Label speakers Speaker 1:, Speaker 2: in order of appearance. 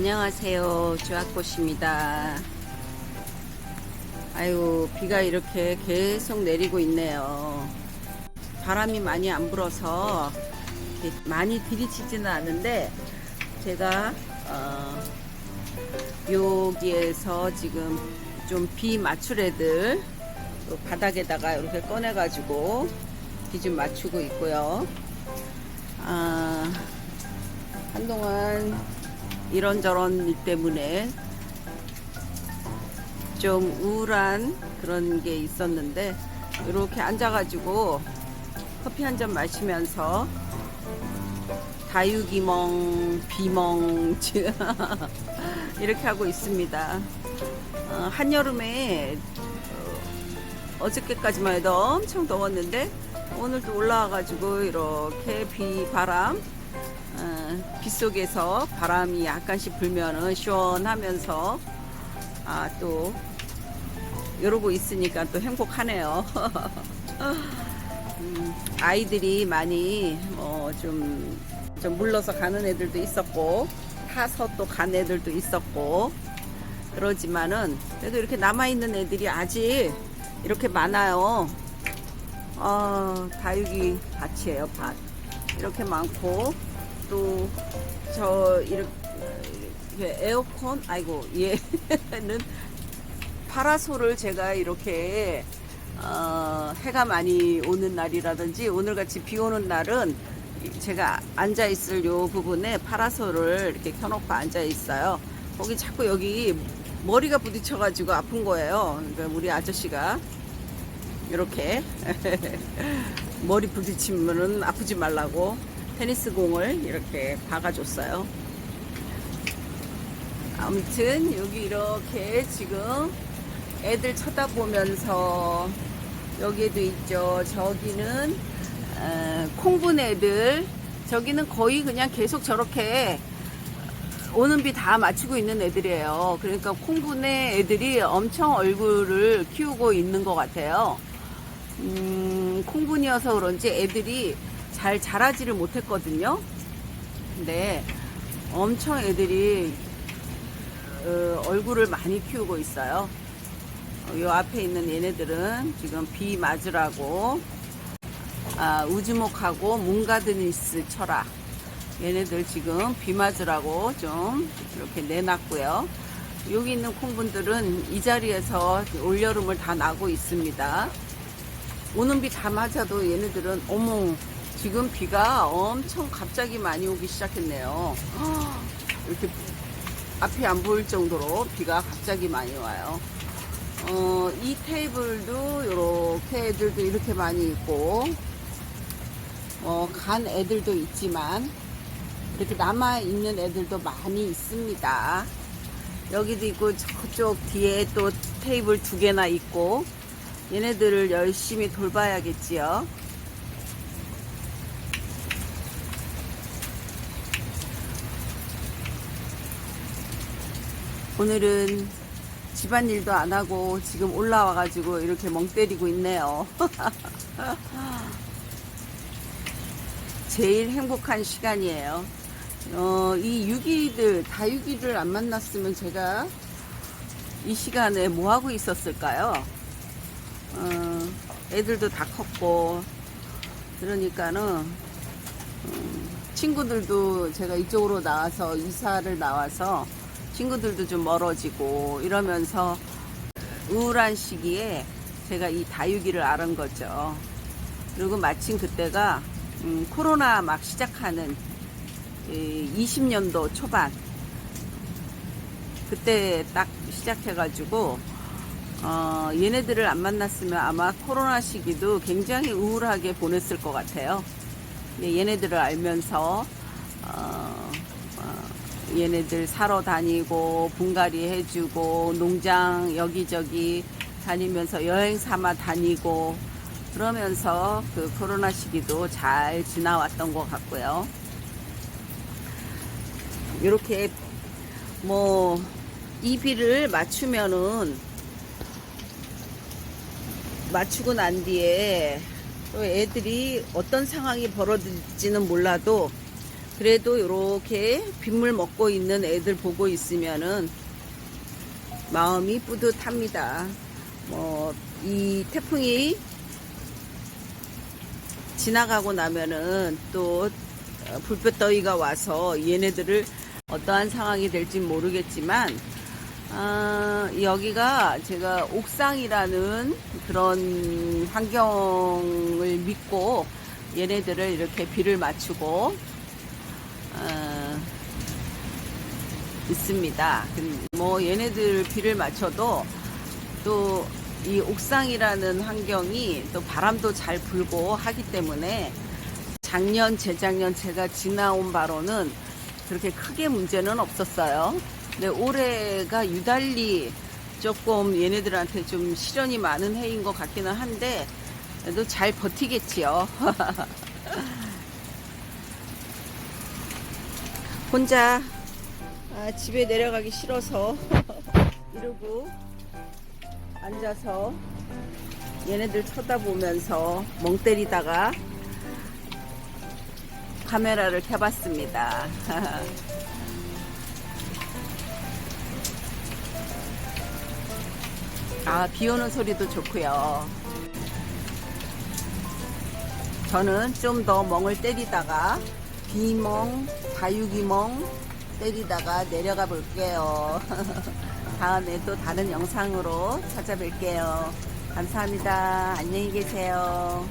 Speaker 1: 안녕하세요. 주학꽃입니다. 아유, 비가 이렇게 계속 내리고 있네요. 바람이 많이 안 불어서 많이 들이치지는 않은데 제가 어, 여기에서 지금 좀 비 맞출 애들 요 바닥에다가 이렇게 꺼내가지고 비 좀 맞추고 있고요. 아, 한동안 이런저런 일 때문에 좀 우울한 그런 게 있었는데 이렇게 앉아가지고 커피 한 잔 마시면서 다육이멍 비멍 이렇게 하고 있습니다. 어, 한여름에 어, 어저께까지만 해도 엄청 더웠는데 오늘도 올라와가지고 이렇게 비 바람 어, 빗속에서 바람이 약간씩 불면은 시원하면서 아 또 이러고 있으니까 또 행복하네요. 음, 아이들이 많이 뭐좀 좀 물러서 가는 애들도 있었고 타서 또 간 애들도 있었고 그러지만은 그래도 이렇게 남아 있는 애들이 아직 이렇게 많아요. 아 다육이 밭이에요 밭 이렇게 많고 또 저 이렇게 에어컨 아이고 얘는 파라솔을 제가 이렇게 어, 해가 많이 오는 날이라든지 오늘같이 비 오는 날은 제가 앉아 있을 요 부분에 파라솔을 이렇게 켜놓고 앉아 있어요. 거기 자꾸 여기 머리가 부딪혀가지고 아픈 거예요. 그러니까 우리 아저씨가 이렇게 머리 부딪히면은 아프지 말라고 테니스 공을 이렇게 박아줬어요. 아무튼 여기 이렇게 지금 애들 쳐다보면서 여기에도 있죠. 저기는 어, 콩분 애들, 저기는 거의 그냥 계속 저렇게 오는 비 다 맞추고 있는 애들이에요. 그러니까 콩분의 애들이 엄청 얼굴을 키우고 있는 것 같아요. 음, 콩분이어서 그런지 애들이 잘 자라지를 못했거든요. 근데 엄청 애들이 어, 얼굴을 많이 키우고 있어요. 어, 요 앞에 있는 얘네들은 지금 비 맞으라고 아, 우주목하고 문가드니스 철학 얘네들 지금 비 맞으라고 좀 이렇게 내놨고요. 여기 있는 콩분들은 이 자리에서 올여름을 다 나고 있습니다. 오는 비 다 맞아도 얘네들은 어머 지금 비가 엄청 갑자기 많이 오기 시작했네요. 이렇게 앞이 안 보일 정도로 비가 갑자기 많이 와요. 어, 이 테이블도 이렇게 애들도 이렇게 많이 있고 어, 간 애들도 있지만 이렇게 남아 있는 애들도 많이 있습니다. 여기도 있고 저쪽 뒤에 또 테이블 두 개나 있고 얘네들을 열심히 돌봐야겠지요. 오늘은 집안일도 안 하고 지금 올라와가지고 이렇게 멍 때리고 있네요. 제일 행복한 시간이에요. 어, 이 유기들, 다육이를 안 만났으면 제가 이 시간에 뭐 하고 있었을까요? 어, 애들도 다 컸고, 그러니까는, 음, 친구들도 제가 이쪽으로 나와서, 이사를 나와서, 친구들도 좀 멀어지고, 이러면서 우울한 시기에 제가 이 다육이를 알은 거죠. 그리고 마침 그때가, 음, 코로나 막 시작하는 20년도 초반 그때 딱 시작해가지고 어, 얘네들을 안 만났으면 아마 코로나 시기도 굉장히 우울하게 보냈을 것 같아요. 근데 얘네들을 알면서 어, 어, 얘네들 사러 다니고 분갈이 해주고 농장 여기저기 다니면서 여행 삼아 다니고 그러면서 그 코로나 시기도 잘 지나왔던 것 같고요. 이렇게 뭐 이 비를 맞추면은 맞추고 난 뒤에 또 애들이 어떤 상황이 벌어질지는 몰라도 그래도 이렇게 빗물 먹고 있는 애들 보고 있으면은 마음이 뿌듯합니다. 뭐, 이 태풍이 지나가고 나면은 또 어, 불볕더위가 와서 얘네들을 어떠한 상황이 될지 모르겠지만 아, 여기가 제가 옥상이라는 그런 환경을 믿고 얘네들을 이렇게 비를 맞추고 어, 있습니다. 근- 뭐 얘네들 비를 맞춰도 또 이 옥상이라는 환경이 또 바람도 잘 불고 하기 때문에 작년, 재작년 제가 지나온 바로는 그렇게 크게 문제는 없었어요. 근데 올해가 유달리 조금 얘네들한테 좀 시련이 많은 해인 것 같기는 한데 그래도 잘 버티겠지요. 혼자 아, 집에 내려가기 싫어서 이러고 앉아서 얘네들 쳐다보면서 멍 때리다가 카메라를 켜봤습니다. 아, 비 오는 소리도 좋고요. 저는 좀 더 멍을 때리다가 비멍, 다육이멍 때리다가 내려가 볼게요. 다음에 또 다른 영상으로 찾아뵐게요. 감사합니다. 안녕히 계세요.